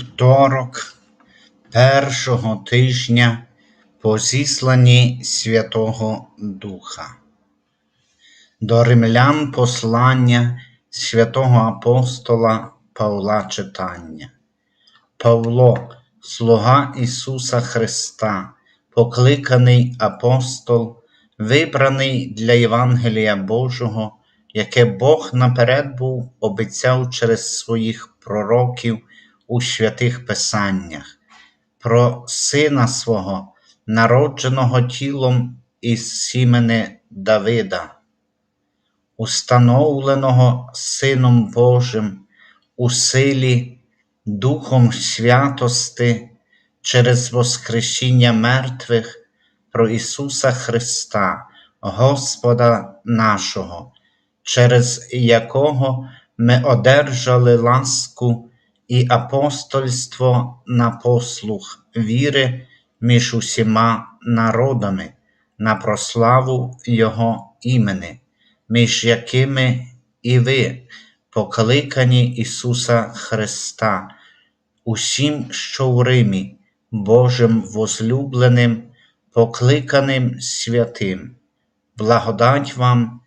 Вівторок першого тижня по зісланні Святого Духа. До римлян послання святого апостола Павла читання. Павло, слуга Ісуса Христа, покликаний апостол, вибраний для Євангелія Божого, яке Бог наперед був обіцяв через своїх пророків у святих Писаннях, про Сина свого, народженого тілом із сімени Давида, установленого Сином Божим у силі, Духом святости через Воскресіння мертвих про Ісуса Христа, Господа нашого, через якого ми одержали ласку і апостольство на послух віри між усіма народами, на прославу Його імени, між якими і ви, покликані Ісуса Христа, усім, що в Римі, Божим возлюбленим, покликаним святим, благодать вам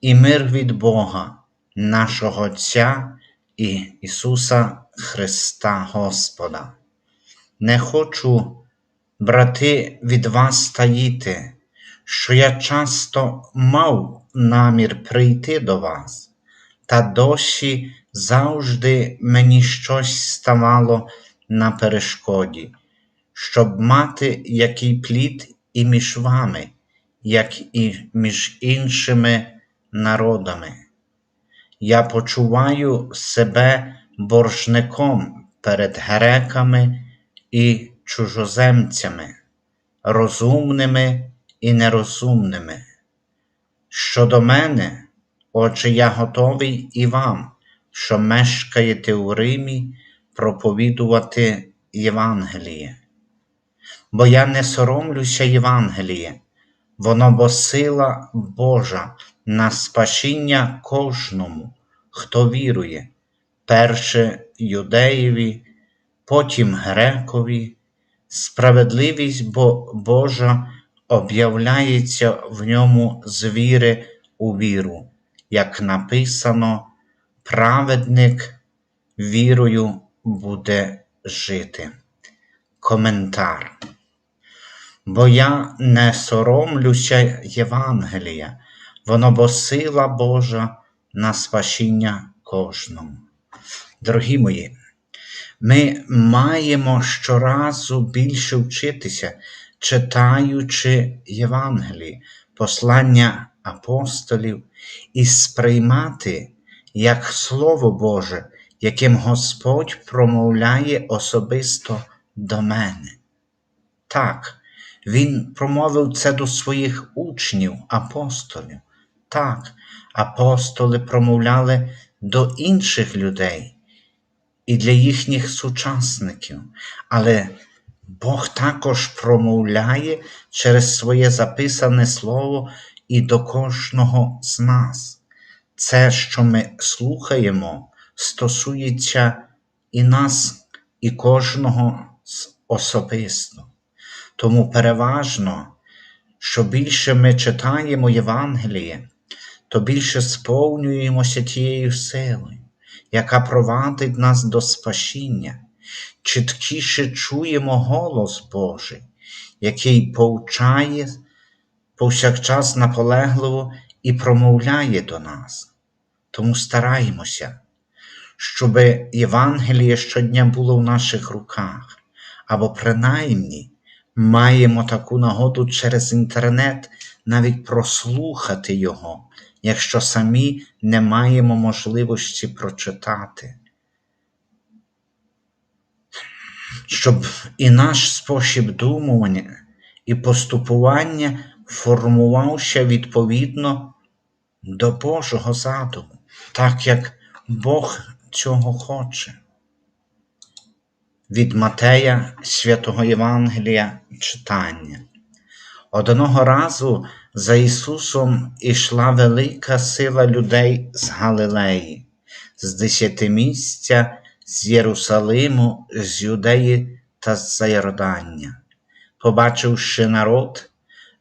і мир від Бога, нашого Отця і Ісуса Христа Господа. Не хочу, брати, від вас таїти, що я часто мав намір прийти до вас, та досі завжди мені щось ставало на перешкоді, щоб мати який плід і між вами, як і між іншими народами. Я почуваю себе боржником перед греками і чужоземцями, розумними і нерозумними. Щодо мене, отже, я готовий і вам, що мешкаєте у Римі, проповідувати Євангеліє. Бо я не соромлюся Євангеліє, воно бо сила Божа на спасіння кожному, хто вірує, перше юдеєві, потім грекові, справедливість бо Божа об'являється в ньому з віри у віру, як написано, праведник вірою буде жити. Коментар. Бо я не соромлюся Євангелія, воно бо сила Божа на спасіння кожному. Дорогі мої, ми маємо щоразу більше вчитися, читаючи Євангелії, послання апостолів, і сприймати як Слово Боже, яким Господь промовляє особисто до мене. Так, Він промовив це до своїх учнів, апостолів. Так, апостоли промовляли до інших людей і для їхніх сучасників, але Бог також промовляє через своє записане слово і до кожного з нас. Це, що ми слухаємо, стосується і нас, і кожного особисто. Тому переважно, що більше ми читаємо Євангеліє, то більше сповнюємося тією силою, яка провадить нас до спасіння, чіткіше чуємо голос Божий, який повчає повсякчас наполегливо і промовляє до нас. Тому стараємося, щоб Євангеліє щодня було в наших руках, або принаймні маємо таку нагоду через інтернет навіть прослухати його, якщо самі не маємо можливості прочитати. Щоб і наш спосіб думання і поступування формувався відповідно до Божого задуму, так як Бог цього хоче. Від Матея святого Євангелія читання. Одного разу за Ісусом ішла велика сила людей з Галилеї, з десятимісця, з Єрусалиму, з Юдеї та з Йордання. Побачивши народ,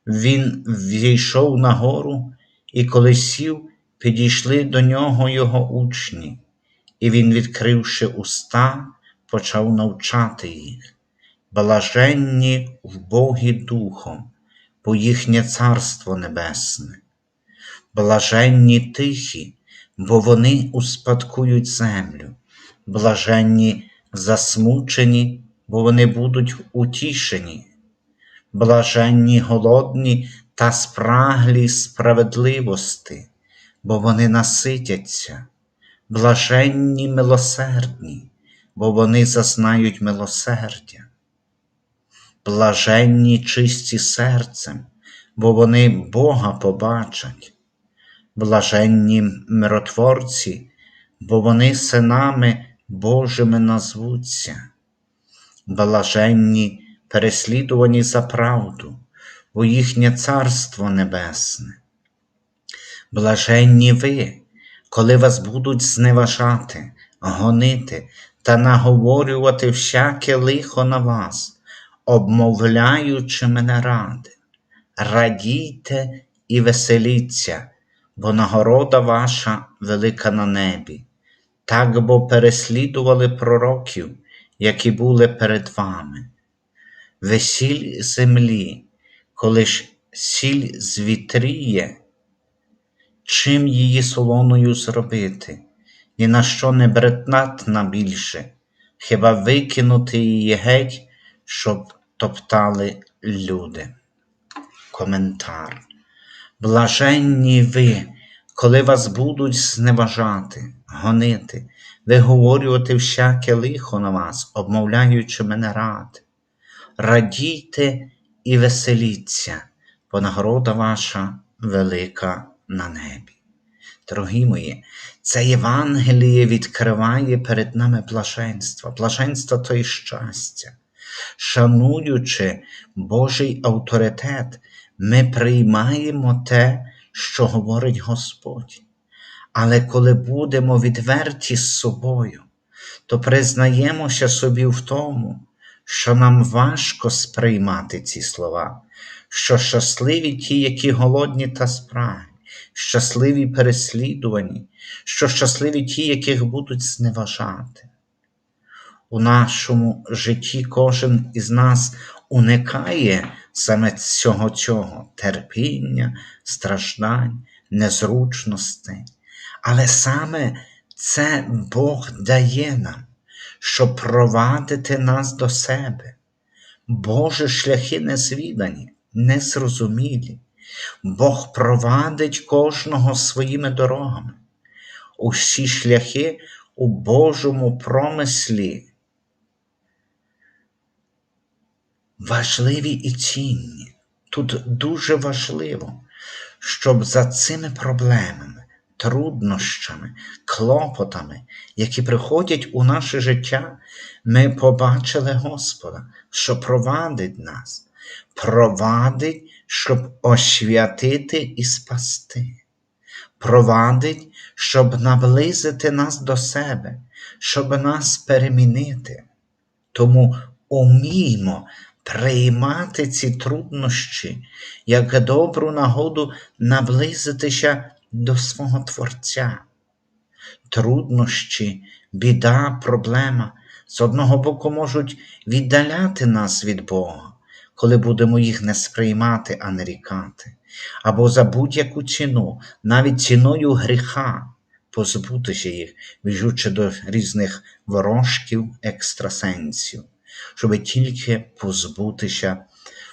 він війшов на гору, і коли сів, підійшли до нього його учні, і він, відкривши уста, почав навчати їх. Блаженні в Богі Духом, бо їхнє Царство Небесне. Блаженні тихі, бо вони успадкують землю, блаженні засмучені, бо вони будуть утішені, блаженні голодні та спраглі справедливости, бо вони наситяться, блаженні милосердні, бо вони зазнають милосердя, блаженні чисті серцем, бо вони Бога побачать блаженні миротворці, бо вони синами Божими назвуться, блаженні переслідувані за правду, бо їхнє Царство Небесне. Блаженні ви, коли вас будуть зневажати, гонити та наговорювати всяке лихо на вас, обмовляючи мене ради. Радійте і веселіться, бо нагорода ваша велика на небі, так бо переслідували пророків, які були перед вами. Весіль землі, коли ж сіль звітріє, чим її солоною зробити, ні на що не бретнатна більше, хіба викинути її геть, щоб топтали люди. Коментар. Блаженні ви, коли вас будуть зневажати, гонити, виговорювати всяке лихо на вас, обмовляючи мене ради. Радійте і веселіться, бо нагорода ваша велика на небі. Дорогі мої, це Євангеліє відкриває перед нами блаженство, блаженство то й щастя. Шануючи Божий авторитет, ми приймаємо те, що говорить Господь. Але коли будемо відверті з собою, то признаємося собі в тому, що нам важко сприймати ці слова, що щасливі ті, які голодні та спраги, щасливі переслідувані, що щасливі ті, яких будуть зневажати. У нашому житті кожен із нас уникає саме цього цього терпіння, страждань, незручностей. Але саме це Бог дає нам, щоб провадити нас до себе. Божі шляхи незвідані, незрозумілі. Бог провадить кожного своїми дорогами. Усі шляхи у Божому промислі важливі і цінні. Тут дуже важливо, щоб за цими проблемами, труднощами, клопотами, які приходять у наше життя, ми побачили Господа, що провадить нас, провадить, щоб освятити і спасти, провадить, щоб наблизити нас до себе, щоб нас перемінити. Тому уміймо приймати ці труднощі як добру нагоду наблизитися до свого Творця. Труднощі, біда, проблема з одного боку можуть віддаляти нас від Бога, коли будемо їх не сприймати, а не рікати, або за будь-яку ціну, навіть ціною гріха, позбутися їх, біжучи до різних ворожків, екстрасенсів щоб тільки позбутися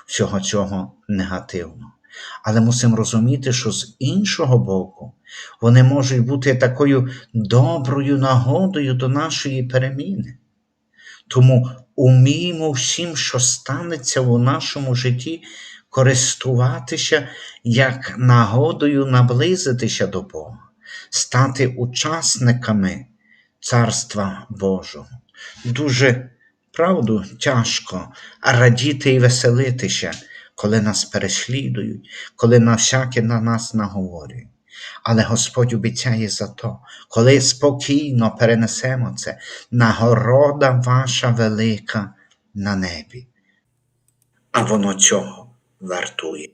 всього цього негативного. Але мусимо розуміти, що з іншого боку вони можуть бути такою доброю нагодою до нашої переміни. Тому уміємо всім, що станеться у нашому житті, користуватися як нагодою наблизитися до Бога, стати учасниками Царства Божого. Дуже Правду тяжко радіти і веселитися, коли нас переслідують, коли на всяке на нас наговорюють. Але Господь обіцяє за то, коли спокійно перенесемо це, нагорода ваша велика на небі. А воно цього вартує.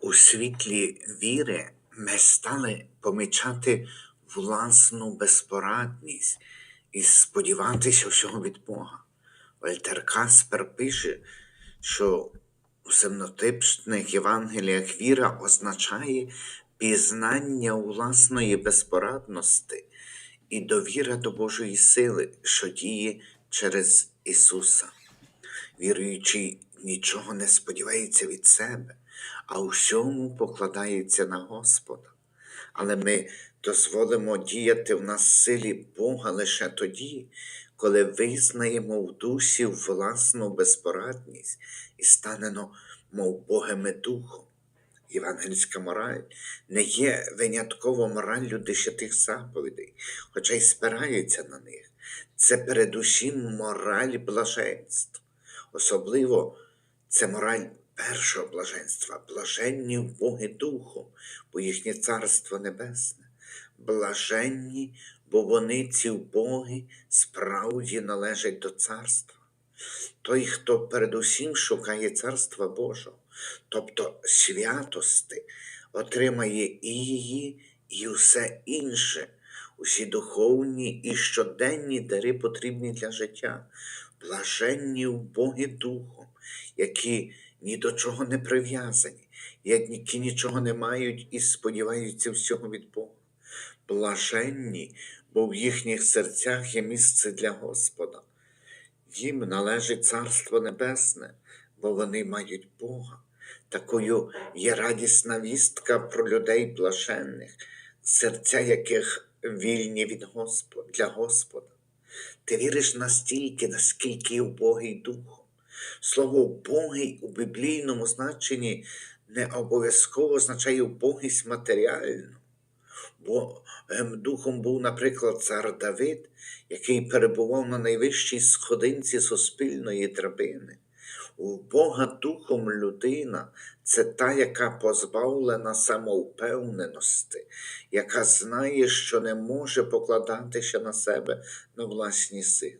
У світлі віри ми стали помічати власну безпорадність і сподіватися всього від Бога. Вальтер Каспер пише, що у семнотипних Євангеліях віра означає пізнання власної безпорадності і довіра до Божої сили, що діє через Ісуса. Віруючий нічого не сподівається від себе, а у всьому покладається на Господа. Але ми дозволимо діяти в нас силі Бога лише тоді, коли визнаємо в душі власну безпорадність і станемо, мов Богами Духом. Євангельська мораль не є винятково мораллю десятих заповідей, хоча й спирається на них. Це передусім мораль блаженств. Особливо це мораль першого блаженства, блаженні Боги Духом, бо їхнє царство небесне. Блаженні, бо вони ці Боги справді належать до царства. Той, хто передусім шукає царства Божого, тобто святости, отримає і її, і усе інше, усі духовні і щоденні дари потрібні для життя, блаженні в Боги Духом, які ні до чого не прив'язані, які нічого не мають і сподіваються всього від Бога. Блаженні, бо в їхніх серцях є місце для Господа. Їм належить Царство Небесне, бо вони мають Бога. Такою є радісна вістка про людей блаженних, серця яких вільні від Господа, для Господа. Ти віриш настільки, наскільки убогий духом. Слово убогий у біблійному значенні не обов'язково означає убогість матеріальну. Бо ем, духом був, наприклад, цар Давид, який перебував на найвищій сходинці суспільної драбини. У Бога духом людина це та, яка позбавлена самовпевненості, яка знає, що не може покладатися на себе на власні сили.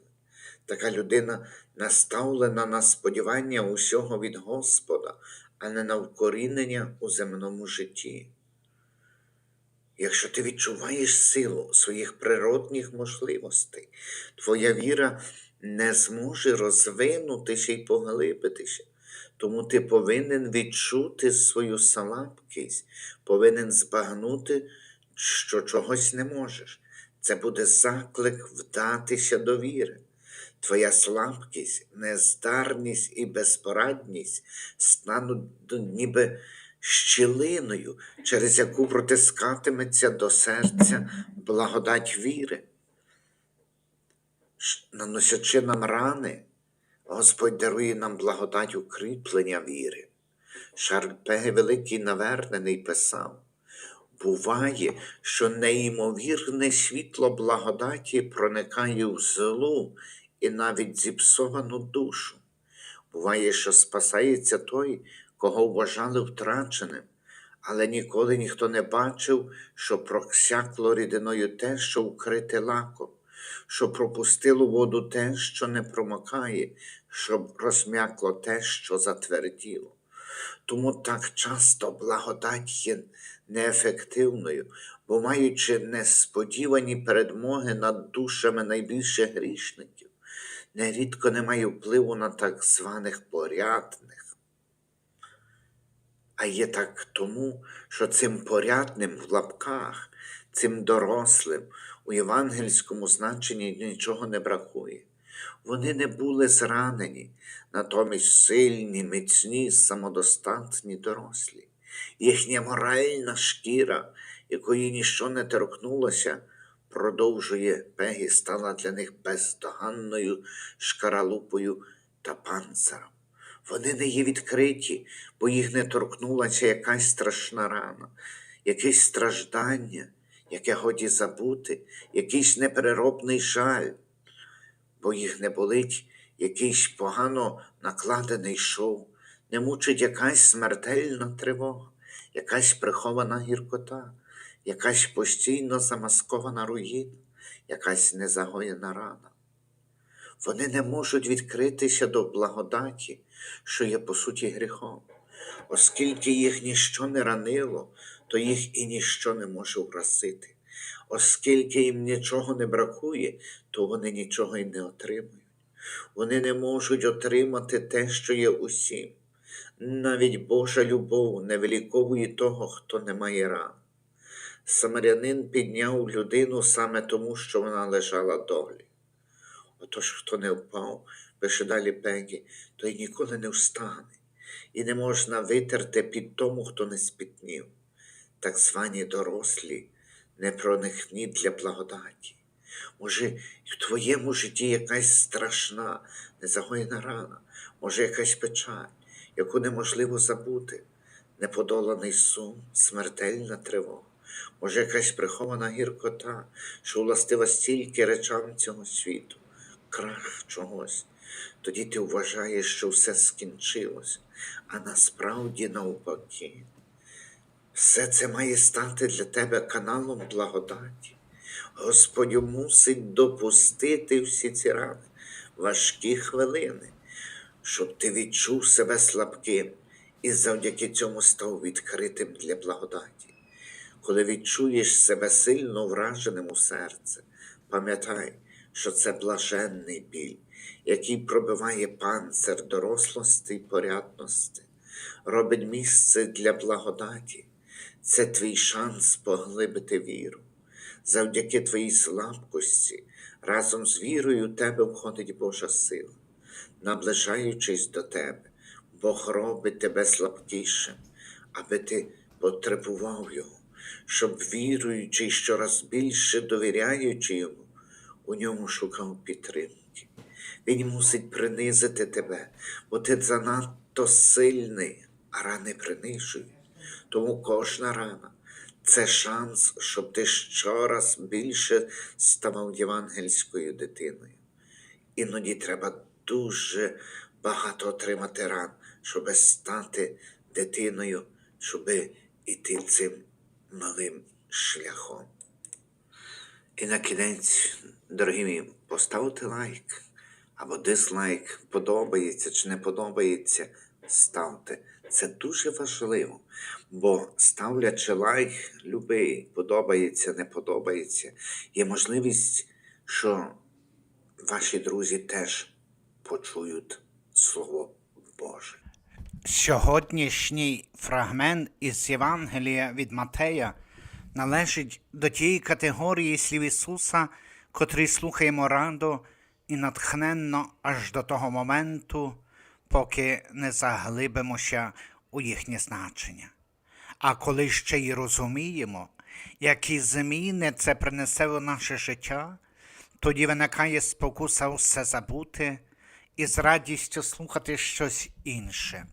Така людина наставлена на сподівання усього від Господа, а не на вкорінення у земному житті. Якщо ти відчуваєш силу своїх природних можливостей, твоя віра не зможе розвинутися і поглибитися. Тому ти повинен відчути свою слабкість, повинен збагнути, що чогось не можеш. Це буде заклик вдатися до віри. Твоя слабкість, нездарність і безпорадність стануть ніби щілиною, через яку протискатиметься до серця благодать віри. Наносячи нам рани, Господь дарує нам благодать укріплення віри. Шарпе Великий навернений писав. Буває, що неймовірне світло благодаті проникає в злу і навіть зіпсовану душу. Буває, що спасається той, кого вважали втраченим, але ніколи ніхто не бачив, що просякло рідиною те, що вкрите лаком, що пропустило воду те, що не промокає, щоб розм'якло те, що затверділо. Тому так часто благодать є неефективною, бо маючи несподівані передмоги над душами найбільших грішників, нерідко не має впливу на так званих порядних. А є так тому, що цим порядним в лапках, цим дорослим у євангельському значенні нічого не бракує. Вони не були зранені, натомість сильні, міцні, самодостатні дорослі. Їхня моральна шкіра, якої ніщо не торкнулося, продовжує пегі, стала для них бездоганною шкаралупою та панциром. Вони не є відкриті, бо їх не торкнулася якась страшна рана, якесь страждання, яке годі забути, якийсь непереробний жаль, бо їх не болить якийсь погано накладений шов, не мучить якась смертельна тривога, якась прихована гіркота, якась постійно замаскована руїна, якась незагоєна рана. Вони не можуть відкритися до благодаті, що є по суті гріхом. Оскільки їх ніщо не ранило, то їх і ніщо не може врасити. Оскільки їм нічого не бракує, то вони нічого й не отримують. Вони не можуть отримати те, що є усім. Навіть Божа любов не виліковує того, хто не має ран. Самарянин підняв людину саме тому, що вона лежала долі. Отож, хто не впав, пише далі Пегі, той ніколи не встане, і не можна витерти під тому, хто не спітнів. Так звані дорослі, не проникні для благодаті. Може, і в твоєму житті якась страшна, незагоєна рана, може, якась печаль, яку неможливо забути, неподоланий сум, смертельна тривога, може, якась прихована гіркота, що властива стільки речам цього світу, крах чогось. Тоді ти вважаєш, що все скінчилось, а насправді навпаки. Все це має стати для тебе каналом благодаті. Господь мусить допустити всі ці рани, важкі хвилини, щоб ти відчув себе слабким і завдяки цьому став відкритим для благодаті. Коли відчуєш себе сильно враженим у серце, пам'ятай, що це блаженний біль, який пробиває панцир дорослості й порядності, робить місце для благодаті. Це твій шанс поглибити віру. Завдяки твоїй слабкості, разом з вірою в тебе входить Божа сила. Наближаючись до тебе, Бог робить тебе слабкішим, аби ти потребував Його, щоб віруючи щораз більше довіряючи Йому, у ньому шукав підтримки. Він мусить принизити тебе, бо ти занадто сильний, а рани принижують. Тому кожна рана це шанс, щоб ти щораз більше ставав євангельською дитиною. Іноді треба дуже багато отримати ран, щоб стати дитиною, щоб іти цим малим шляхом. І на кінець, дорогі мої, поставте лайк або дизлайк, подобається чи не подобається, ставте. Це дуже важливо, бо ставлячи лайк, любий, подобається, не подобається, є можливість, що ваші друзі теж почують Слово Боже. Сьогоднішній фрагмент із Євангелія від Матея належить до тієї категорії слів Ісуса, котрі слухаємо радо і натхненно аж до того моменту, поки не заглибимося у їхнє значення. А коли ще й розуміємо, які зміни це принесе в наше життя, тоді виникає спокуса все забути і з радістю слухати щось інше,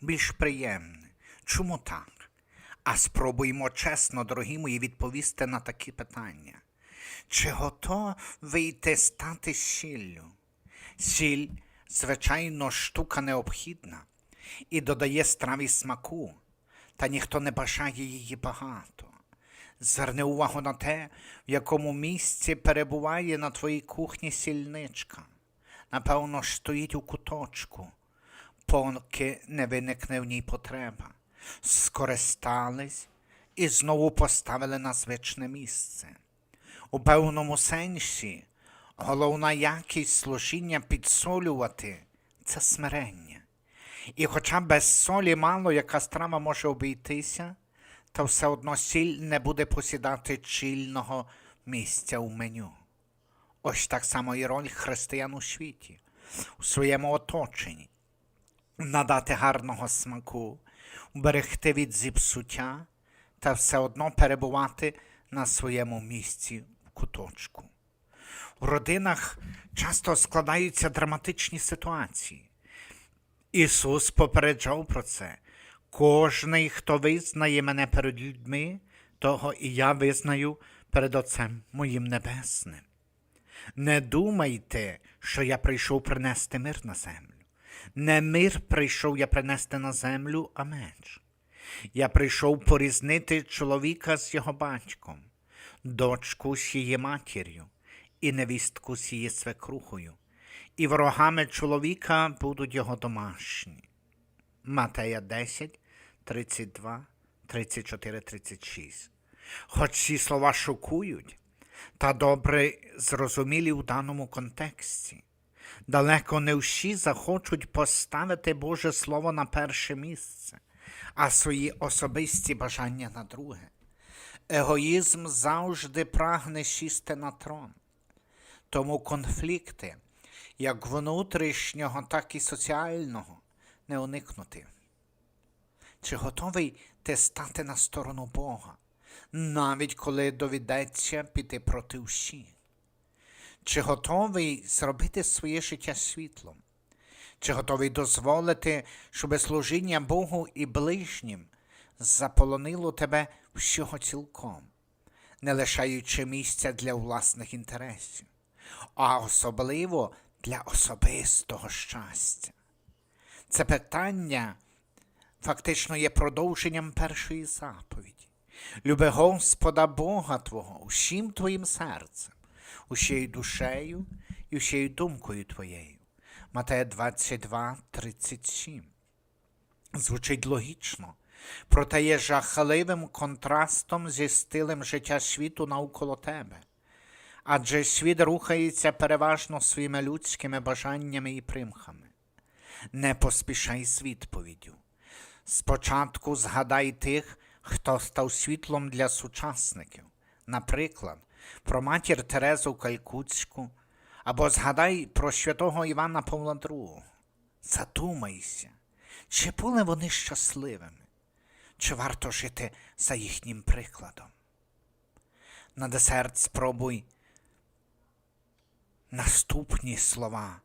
більш приємне. Чому так? А спробуймо чесно, дорогі мої, відповісти на такі питання. Чи готовий йти стати сіллю? Сіль, звичайно, штука необхідна і додає страві смаку, та ніхто не бажає її багато. Зверни увагу на те, в якому місці перебуває на твоїй кухні сільничка. Напевно, стоїть у куточку, поки не виникне в ній потреба. Скористались і знову поставили на звичне місце. У певному сенсі головна якість служіння підсолювати це смирення. І хоча без солі мало яка страва може обійтися, та все одно сіль не буде посідати чільного місця у меню. Ось так само і роль християн у світі, у своєму оточенні, надати гарного смаку, уберегти від зіпсуття та все одно перебувати на своєму місці куточку. В родинах часто складаються драматичні ситуації. Ісус попереджав про це. Кожний, хто визнає мене перед людьми, того і я визнаю перед Отцем моїм Небесним. Не думайте, що я прийшов принести мир на землю. Не мир прийшов я принести на землю, а меч. Я прийшов порізнити чоловіка з його батьком, дочку з матір'ю і невістку з свекрухою, і ворогами чоловіка будуть його домашні. Матея 10, 32, 34, 36. Хоч ці слова шокують, та добре зрозумілі у даному контексті. Далеко не всі захочуть поставити Боже Слово на перше місце, а свої особисті бажання на друге. Егоїзм завжди прагне сісти на трон. Тому конфлікти, як внутрішнього, так і соціального, не уникнути. Чи готовий ти стати на сторону Бога, навіть коли доведеться піти проти всіх? Чи готовий зробити своє життя світлом? Чи готовий дозволити, щоб служіння Богу і ближнім заполонило тебе всього цілком, не лишаючи місця для власних інтересів, а особливо для особистого щастя? Це питання фактично є продовженням першої заповіді. Люби Господа Бога Твого усім твоїм серцем, усією душею і усією думкою твоєю. Матея 22, 37. Звучить логічно, проте є жахливим контрастом зі стилем життя світу навколо тебе. Адже світ рухається переважно своїми людськими бажаннями і примхами. Не поспішай з відповіддю. Спочатку згадай тих, хто став світлом для сучасників, наприклад, про матір Терезу Калькутську, або згадай про святого Івана Павла II. Задумайся, чи були вони щасливими, чи варто жити за їхнім прикладом. На десерт спробуй наступні слова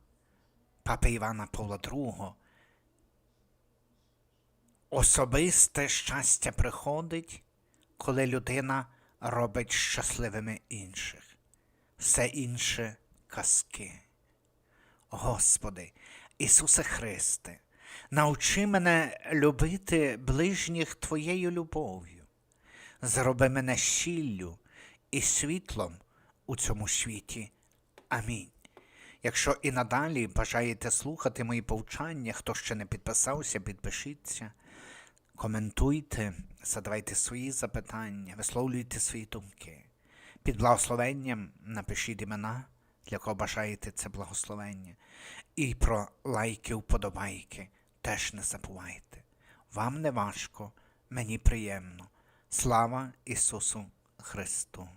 папи Івана Павла II. Особисте щастя приходить, коли людина робить щасливими інших. Все інше казки. Господи, Ісусе Христе, навчи мене любити ближніх Твоєю любов'ю. Зроби мене щіллю і світлом у цьому світі. Амінь. Якщо і надалі бажаєте слухати мої повчання, хто ще не підписався, підпишіться, коментуйте, задавайте свої запитання, висловлюйте свої думки. Під благословенням напишіть імена, для кого бажаєте це благословення. І про лайки, вподобайки теж не забувайте. Вам не важко, мені приємно. Слава Ісусу Христу!